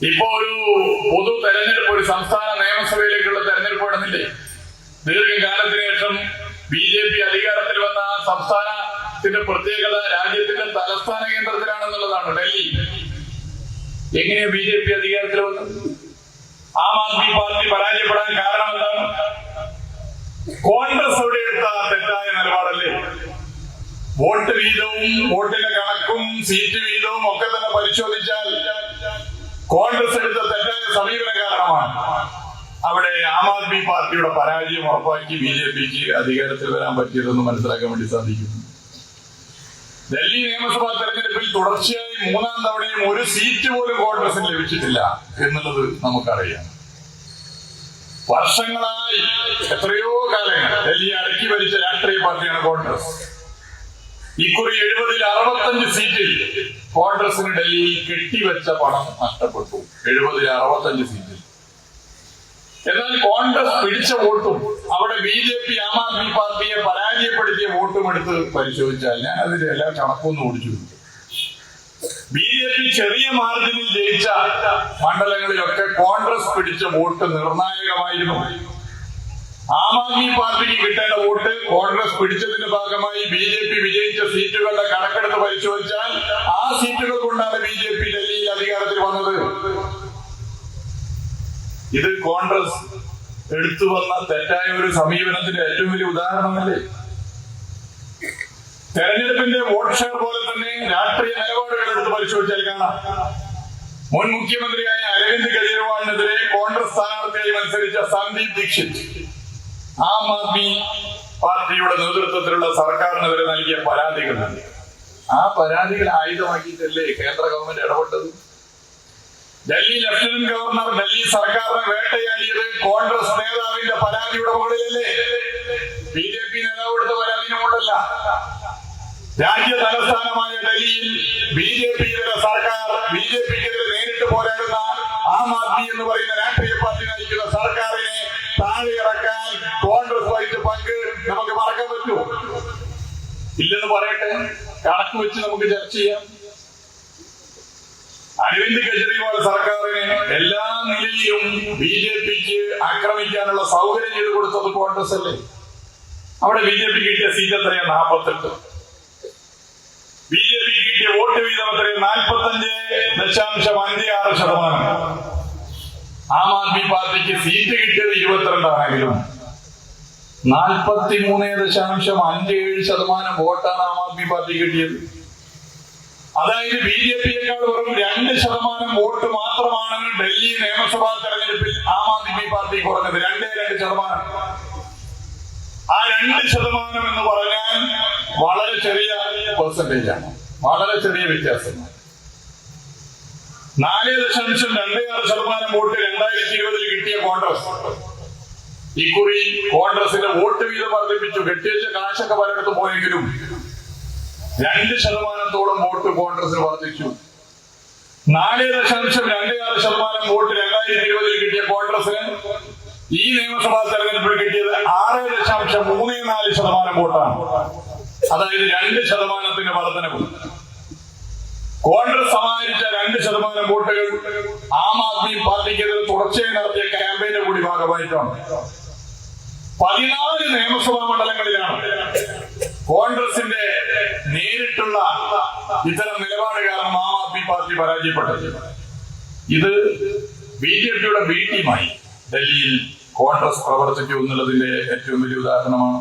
ഇപ്പോ ഒരു പൊതു തെരഞ്ഞെടുപ്പ് ഒരു സംസ്ഥാന നിയമസഭയിലേക്കുള്ള തെരഞ്ഞെടുപ്പ് നടന്നില്ലേ? ദീർഘകാലത്തിന് ശേഷം ബി ജെ പി അധികാരത്തിൽ വന്ന സംസ്ഥാനത്തിന്റെ പ്രത്യേകത രാജ്യത്തിന്റെ തലസ്ഥാന കേന്ദ്രത്തിലാണെന്നുള്ളതാണ് ഡൽഹി. എങ്ങനെയാ ബി ജെ പി അധികാരത്തിൽ വന്നത്? ആം ആദ്മി പാർട്ടി പരാജയപ്പെടാൻ കാരണം എന്താണ്? കോൺഗ്രസ് അവിടെ എടുത്ത തെറ്റായ നിലപാടല്ലേ? വോട്ട് വീതവും വോട്ടിന്റെ കണക്കും സീറ്റ് വീതവും ഒക്കെ തന്നെ പരിശോധിച്ചാൽ കോൺഗ്രസ് എടുത്ത തെറ്റായ സമീപന കാരണമാണ് അവിടെ ആം ആദ്മി പാർട്ടിയുടെ പരാജയം ഉറപ്പാക്കി ബി ജെ പിക്ക് അധികാരത്തിൽ വരാൻ പറ്റിയതെന്ന് മനസ്സിലാക്കാൻ വേണ്ടി സാധിക്കുന്നു. ഡൽഹി നിയമസഭാ തെരഞ്ഞെടുപ്പിൽ തുടർച്ചയായി മൂന്നാം തവണയും ഒരു സീറ്റ് പോലും കോൺഗ്രസിന് ലഭിച്ചിട്ടില്ല എന്നുള്ളത് നമുക്കറിയാം. വർഷങ്ങളായി എത്രയോ കാലങ്ങൾ ഡൽഹി അടക്കി ഭരിച്ച രാഷ്ട്രീയ പാർട്ടിയാണ് കോൺഗ്രസ്. ഇക്കുറി എഴുപതിൽ അറുപത്തഞ്ച് സീറ്റിൽ കോൺഗ്രസിന് ഡൽഹിയിൽ കെട്ടിവെച്ച പണം നഷ്ടപ്പെട്ടു. എഴുപതിൽ അറുപത്തഞ്ച് സീറ്റിൽ. എന്നാൽ കോൺഗ്രസ് പിടിച്ച വോട്ടും അവിടെ B J P Aam Aadmi പാർട്ടിയെ പരാജയപ്പെടുത്തിയ വോട്ടും എടുത്ത് പരിശോധിച്ചാൽ ഞാൻ അതിന്റെ എല്ലാ കണക്കൊന്നും ഓടിച്ചു ബി ജെ പി ചെറിയ മാർജിനിൽ ജയിച്ച മണ്ഡലങ്ങളിലൊക്കെ കോൺഗ്രസ് പിടിച്ച വോട്ട് നിർണായകമായിരുന്നു. ആം ആദ്മി പാർട്ടിക്ക് കിട്ടേണ്ട വോട്ട് കോൺഗ്രസ് പിടിച്ചതിന്റെ ഭാഗമായി ബി ജെ പി വിജയിച്ച സീറ്റുകളുടെ കണക്കെടുത്ത് പരിശോധിച്ചാൽ ആ സീറ്റുകൾ കൊണ്ടാണ് ബി ജെ പി ഡൽഹിയിൽ അധികാരത്തിൽ വന്നത്. ഇത് കോൺഗ്രസ് എടുത്തു വന്ന തെറ്റായ ഒരു സമീപനത്തിന്റെ ഏറ്റവും വലിയ ഉദാഹരണമല്ലേ? തെരഞ്ഞെടുപ്പിന്റെ വോട്ട് ഷെയർ പോലെ തന്നെ രാഷ്ട്രീയ നിലപാടുകൾ എടുത്ത് പരിശോധിച്ചാൽ കാണാം. മുൻ മുഖ്യമന്ത്രിയായ അരവിന്ദ് കെജ്രിവാളിനെതിരെ കോൺഗ്രസ് സ്ഥാനാർത്ഥിയായി മത്സരിച്ച സന്ദീപ് ദീക്ഷിത്. ആം ആദ്മി പാർട്ടിയുടെ നേതൃത്വത്തിലുള്ള സർക്കാരിന് വരെ നൽകിയ പരാതികളുണ്ട് ആ പരാതികൾ ആയുധമാക്കിയിട്ടല്ലേ കേന്ദ്ര ഗവൺമെന്റ് ഇടപെട്ടത്? ഡൽഹി ലഫ്റ്റനന്റ് ഗവർണർ ഡൽഹി സർക്കാരിനെ വേട്ടയാടിയത് കോൺഗ്രസ് നേതാവിന്റെ പരാതിയുടെ മുകളിലല്ലേ ബി ജെ പി നേതാവ് എടുത്ത പരാതിന് മുകളിലല്ല രാജ്യ തലസ്ഥാനമായ ഡൽഹിയിൽ ബി ജെ പി സർക്കാർ ബി ജെ പിക്കെതിരെ ഇറക്കാൻ കോൺഗ്രസ് വഹിച്ച പങ്ക് നമുക്ക് മറക്കാൻ പറ്റുമോ? ഇല്ലെന്ന് പറയട്ടെ. കണക്ക് വെച്ച് നമുക്ക് ചർച്ച ചെയ്യാം. അരവിന്ദ് കെജ്രിവാൾ സർക്കാരിനെ എല്ലാ നിലയിലും ബി ജെ പിക്ക് ആക്രമിക്കാനുള്ള സൗകര്യം ചെയ്തു കൊടുത്തത് കോൺഗ്രസ് അല്ലേ? അവിടെ ബി ജെ പി കിട്ടിയ സീറ്റ് എത്രയാണ് നാൽപ്പത്തെട്ട് ബി ജെ പിക്ക് കിട്ടിയ വോട്ട് വീതം എത്രയാണ് നാൽപ്പത്തഞ്ച് ദശാംശം അഞ്ച് ആറ് ശതമാനം. ആം ആദ്മി പാർട്ടിക്ക് സീറ്റ് കിട്ടിയത് ഇരുപത്തിരണ്ടാണെങ്കിലും നാൽപ്പത്തി മൂന്ന് ദശാംശം അഞ്ച് ഏഴ് ശതമാനം വോട്ടാണ് ആം ആദ്മി പാർട്ടി കിട്ടിയത്. അതായത് ബി ജെ പിയേക്കാൾ വെറും രണ്ട് ശതമാനം വോട്ട് മാത്രമാണ് ഡൽഹി നിയമസഭാ തെരഞ്ഞെടുപ്പിൽ ആം ആദ്മി പാർട്ടി കുറഞ്ഞത്. രണ്ടേ രണ്ട് ശതമാനം. ആ രണ്ട് ശതമാനം എന്ന് പറഞ്ഞാൽ വളരെ ചെറിയ പെർസെന്റേജ് ആണ്. വളരെ ചെറിയ വ്യത്യാസമാണ്. നാല് ദശാംശം രണ്ടേ ആറ് ശതമാനം വോട്ട് രണ്ടായിരത്തി ഇരുപതിൽ കിട്ടിയ കോൺഗ്രസ്. ഇക്കുറി കോൺഗ്രസിന്റെ വോട്ട് വീതം വർദ്ധിപ്പിച്ചു. കെട്ടിവെച്ച കാശൊക്കെ പലയിടത്ത് പോയെങ്കിലും രണ്ട് ശതമാനത്തോളം വോട്ട് കോൺഗ്രസിന് വർദ്ധിച്ചു. നാല് ദശാംശം രണ്ടേ ആറ് ശതമാനം വോട്ട് രണ്ടായിരത്തി ഇരുപതിൽ കിട്ടിയ കോൺഗ്രസിന് ഈ നിയമസഭാ തെരഞ്ഞെടുപ്പിൽ കിട്ടിയത് ആറ് ദശാംശം മൂന്ന് നാല് ശതമാനം വോട്ടാണ്. അതായത് രണ്ട് ശതമാനത്തിന്റെ വർധനവ്. കോൺഗ്രസ് സമാഹരിച്ച രണ്ട് ശതമാനം വോട്ടുകൾ ആം ആദ്മി പാർട്ടിക്കെതിരെ തുടർച്ചയായി നടത്തിയ ക്യാമ്പയിന്റെ കൂടി ഭാഗമായിട്ടാണ്. പതിനാല് നിയമസഭാ മണ്ഡലങ്ങളിലാണ് കോൺഗ്രസിന്റെ നേരിട്ടുള്ള ഇത്തരം നിലപാട് കാരണം ആം ആദ്മി പാർട്ടി പരാജയപ്പെട്ടത്. ഇത് ബി ജെ പിയുടെ ബി ഡൽഹിയിൽ കോൺഗ്രസ് പ്രവർത്തിക്കൂ എന്നുള്ളതിന്റെ ഏറ്റവും വലിയ ഉദാഹരണമാണ്.